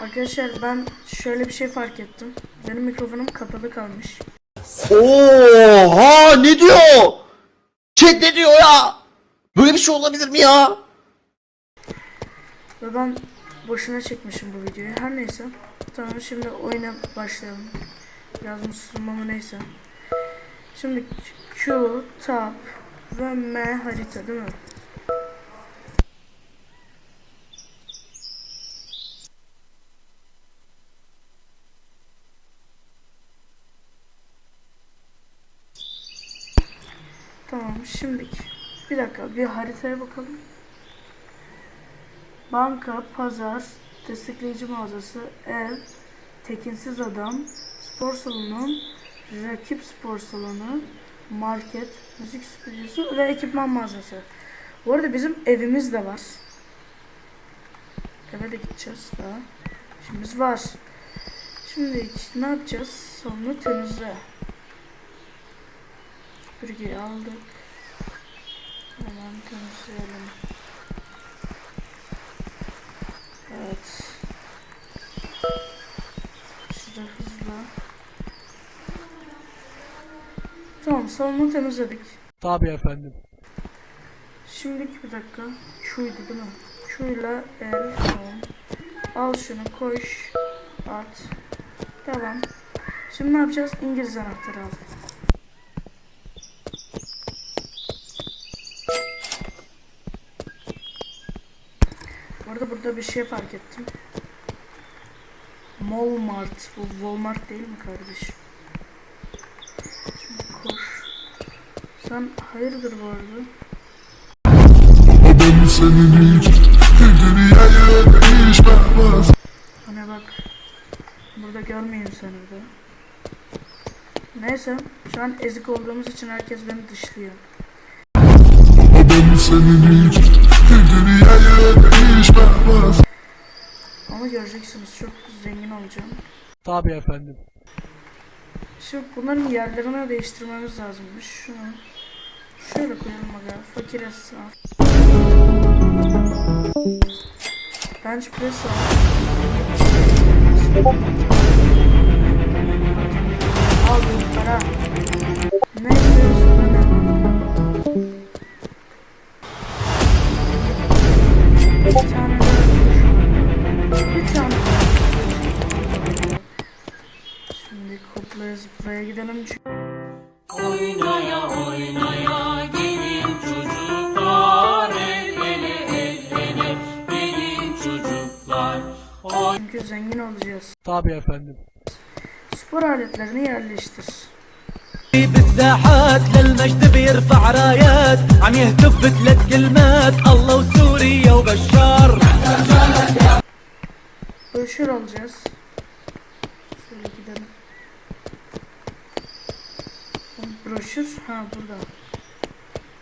Arkadaşlar ben şöyle bir şey fark ettim. Benim mikrofonum kapalı kalmış. Oha ne diyor? Chat ne diyor ya? Böyle bir şey olabilir mi ya? Ve ben boşuna çekmişim bu videoyu. Her neyse. Tamam şimdi oyuna başlayalım. Biraz musluma mı neyse. Şimdi Q, Tab ve M harita değil mi? Tamam şimdi bir dakika bir haritaya bakalım. Banka, pazar, destekleyici mağazası, ev, tekinsiz adam, spor salonu, rakip spor salonu, market, müzik stüdyosu ve ekipman mağazası. Bu arada bizim evimiz de var. Eve de gideceğiz daha. İşimiz var. Şimdi ne yapacağız? Salonu temizle. Süpürgeyi aldık. Hemen temizleyelim. Evet. Şurada hızlı. Tamam salonu temizledik. Tabii efendim. Şimdiki bir dakika. Şuydu değil mi? Şuyla el tamam. Al şunu koş. At. Devam. Şimdi ne yapacağız? İngiliz anahtarı al. Arada burada bir şey fark ettim. Walmart. Bu Walmart değil mi kardeşim? Şimdi koş. Sen hayırdır bu arada? Ben senin hiç dünyayı değişmez Hani bak. Burada görmeyeyim seni de. Neyse. Şu an ezik olduğumuz için herkes beni dışlıyor. Ben senin hiç değişmez Ama göreceksiniz çok zengin olacağım. Tabii efendim. Şimdi bunların yerlerini değiştirmemiz lazımmış. Şunu şöyle koyalım aga. Fakir esnaf. Bench press al. Al para. Ne istiyorsun olacağız. Tabii efendim. Spor aletlerini yerleştir. بالساحات للمجد بيرفع رايات عم يهتف بثلاث كلمات الله وسوريا وبشار Broşür alacağız. Şöyle gidelim. Broşür ha burada.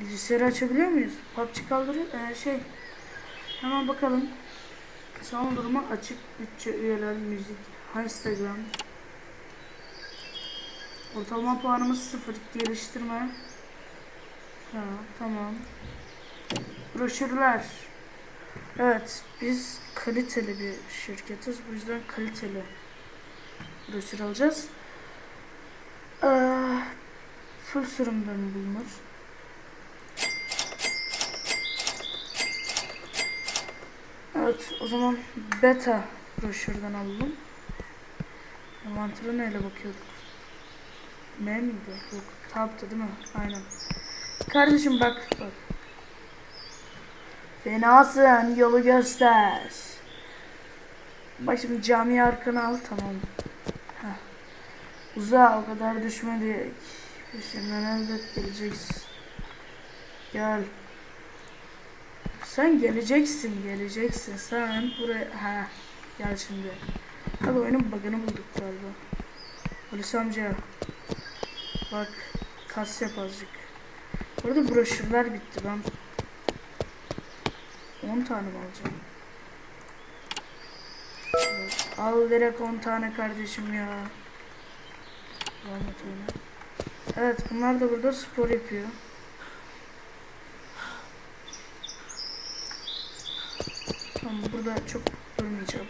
Bilgisayarı açabiliyor muyuz? PUBG kaldırıyor. Ee, şey. Hemen bakalım. Son durumu açık. Bütçe üyeler müzik. Instagram. Ortalama puanımız sıfır. Geliştirme. Ha, tamam. Broşürler. Evet, biz kaliteli bir şirketiz. Bu yüzden kaliteli broşür alacağız. Ee, full sürümden bulunur. Evet, o zaman beta broşürden alalım. Envantere neyle bakıyorduk? M miydi? Yok, tab'tı değil mi? Aynen. Kardeşim bak, bak. Fenasın yolu göster. Bak şimdi cami arkana al tamam. Heh. Uza o kadar düşmedik. Peşinden elbet geleceksin. Gel. Sen geleceksin geleceksin sen buraya ha gel şimdi. Hadi oyunun bug'ını bulduk galiba. Polis amca. Bak kas yap azıcık. Burada broşürler bitti ben 10 tane mi alacağım? Al direkt 10 tane kardeşim ya. Evet bunlar da burada spor yapıyor. Tamam burada çok durmayacağım.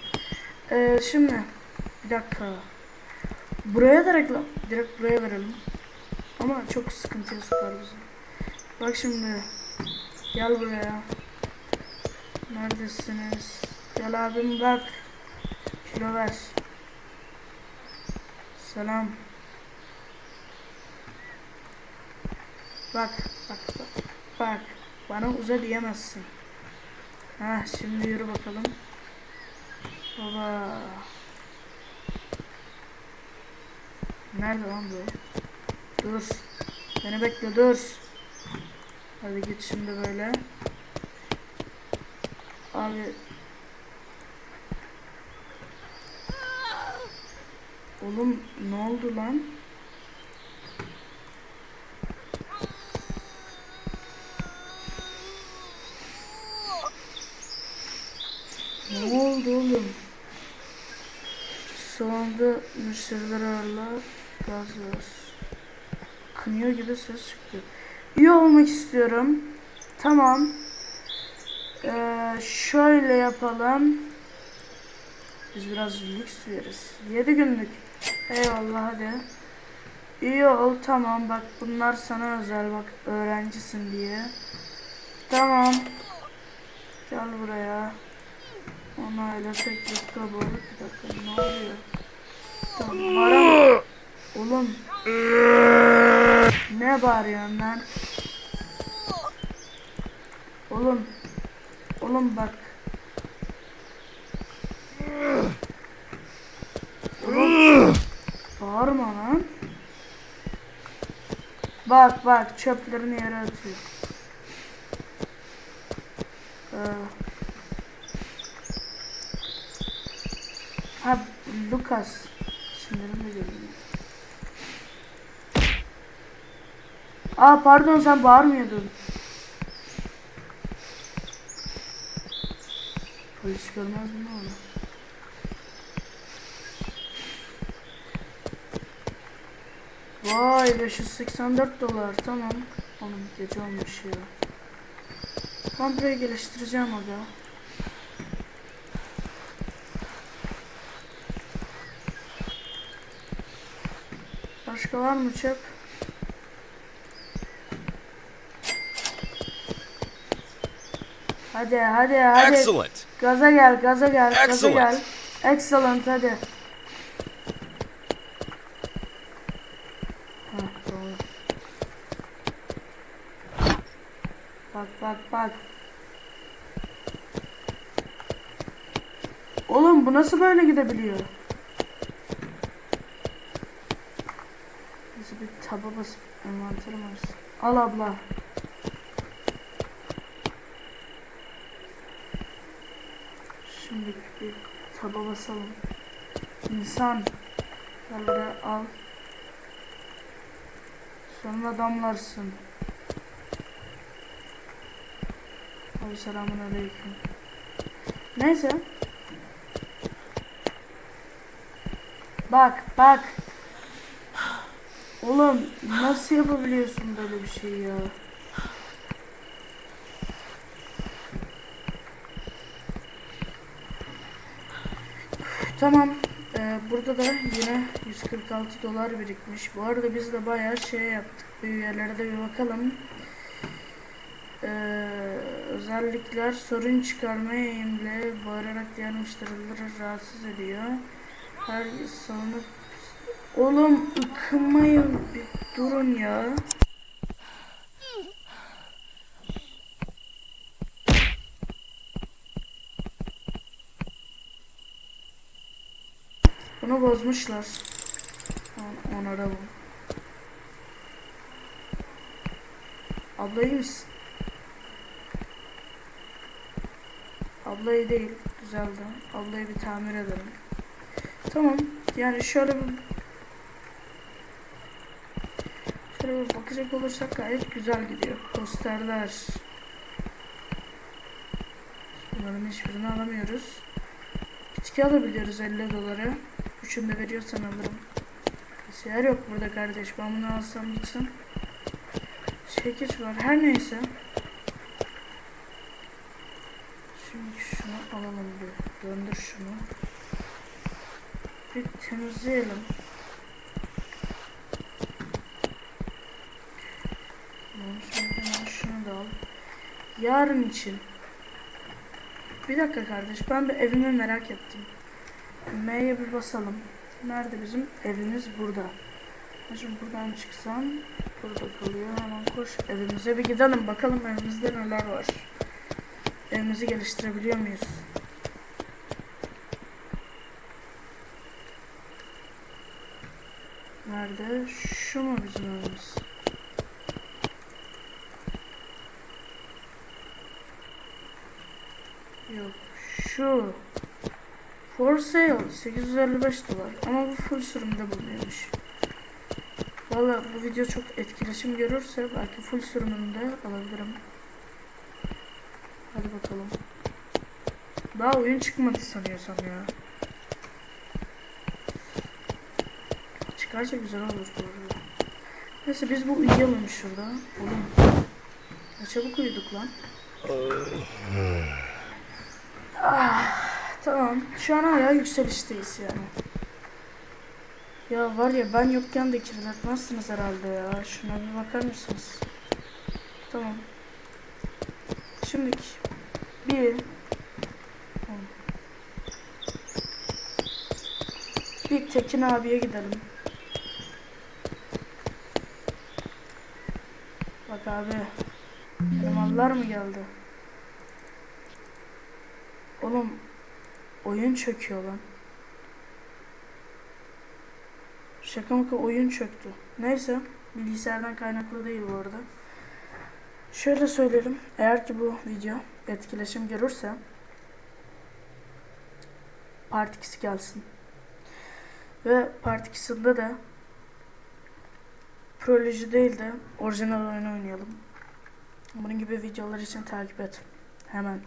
Ee, şimdi bir dakika. Buraya da reklam. Direkt buraya verelim. Ama çok sıkıntıya sokar bizi. Bak şimdi. Gel buraya. Neredesiniz? Gel abim bak. Kilo ver. Selam. Bak bak bak. Bak. Bana uza diyemezsin. Ha şimdi yürü bakalım. Baba. Nerede lan bu? Dur. Beni bekle dur. Hadi git şimdi böyle. Abi. Oğlum ne oldu lan? Ne oldu oğlum? Müşteriler ağırla var. Kınıyor gibi ses çıktı. İyi olmak istiyorum. Tamam. Ee, şöyle yapalım. Biz biraz lüks veririz. 7 günlük. Eyvallah hadi. İyi ol tamam bak bunlar sana özel bak öğrencisin diye. Tamam. Gel buraya. Onayla teklif kabul. Bir dakika ne oluyor? Tamam. Oğlum. Ne bağırıyorsun lan? Oğlum. Oğlum bak. Oğlum. Bağırma lan. Bak bak çöplerini yere atıyor. Ee, ha Lucas. Geliyor. Aa pardon sen bağırmıyordun. Polis görmez mi onu? Vay 584 dolar tamam. Oğlum gece olmuş ya. Burayı geliştireceğim aga. Başka var mı çöp? Hadi hadi hadi. Excellent. Gaza gel, gaza gel, gaza Excellent. gel. Excellent hadi. Bak bak bak. Oğlum bu nasıl böyle gidebiliyor? Neyse bir taba basıp. Al abla. Şimdi bir taba basalım. İnsan. Buraya al. Sonra damlarsın. Abi selamun aleyküm. Neyse. Bak bak. Oğlum nasıl yapabiliyorsun böyle bir şey ya? Tamam. Ee, burada da yine 146 dolar birikmiş. Bu arada biz de bayağı şey yaptık. Bir üyelere de bir bakalım. Ee, özellikler sorun çıkarmaya eğimli, bağırarak müşterileri rahatsız ediyor. Her savunup Oğlum ıkınmayın durun ya. Bunu bozmuşlar. On, onaralım. Abla iyi misin? Abla iyi değil. Güzeldi. Ablayı bir tamir edelim. Tamam. Yani şöyle bir Bir bakacak olursak gayet güzel gidiyor. Posterler. Bunların hiçbirini alamıyoruz. Bitki alabiliyoruz 50 dolara. Üçünü de veriyorsan alırım. Kasiyer yok burada kardeş. Ben bunu alsam gitsem. Çekiç var. Her neyse. Şimdi şunu alalım bir. Döndür şunu. bir temizleyelim. Tamam, şimdi hemen şunu da al. Yarın için. Bir dakika kardeş ben bir evimi merak ettim. M'ye bir basalım. Nerede bizim evimiz burada. Şimdi buradan çıksam burada kalıyor. Hemen koş evimize bir gidelim bakalım evimizde neler var. Evimizi geliştirebiliyor muyuz? Nerede? Şu mu bizim evimiz? Yok. Şu. For sale 855 dolar ama bu full sürümde bulunuyormuş. Valla bu video çok etkileşim görürse belki full sürümünde alabilirim. Hadi bakalım. Daha oyun çıkmadı sanıyorsam ya. Çıkarsa güzel olur bu arada. Neyse biz bu uyuyalım şurada. Oğlum. Ne çabuk uyuduk lan. Ah, tamam. Şu an hala yükselişteyiz yani. Ya var ya ben yokken de kirletmezsiniz herhalde ya. Şuna bir bakar mısınız? Tamam. Şimdi bir bir Tekin abiye gidelim. Bak abi. Elemanlar mı geldi? Oğlum oyun çöküyor lan. Şaka maka oyun çöktü. Neyse bilgisayardan kaynaklı değil bu arada. Şöyle söyleyelim. Eğer ki bu video etkileşim görürse Part 2'si gelsin. Ve Part 2'sinde de Proloji değil de orijinal oyunu oynayalım. Bunun gibi videolar için takip et. Hemen.